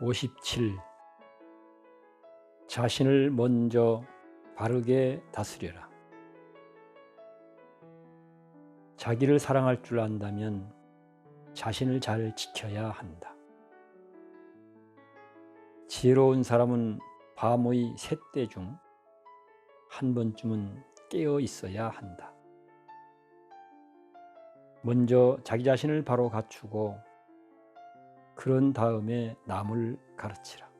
57. 자신을 먼저 바르게 다스려라. 자기를 사랑할 줄 안다면 자신을 잘 지켜야 한다. 지혜로운 사람은 밤의 셋대 중한 번쯤은 깨어 있어야 한다. 먼저 자기 자신을 바로 갖추고 그런 다음에 남을 가르치라.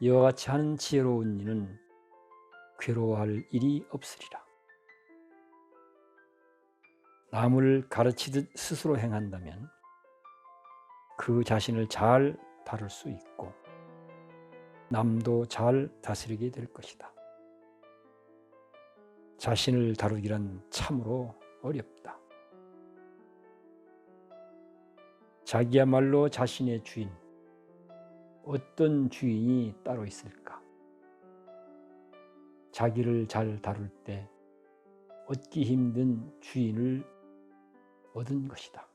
이와 같이 하는 지혜로운 이는 괴로워할 일이 없으리라. 남을 가르치듯 스스로 행한다면 그 자신을 잘 다룰 수 있고 남도 잘 다스리게 될 것이다. 자신을 다루기란 참으로 어렵다. 자기야말로 자신의 주인, 어떤 주인이 따로 있을까? 자기를 잘 다룰 때 얻기 힘든 주인을 얻은 것이다.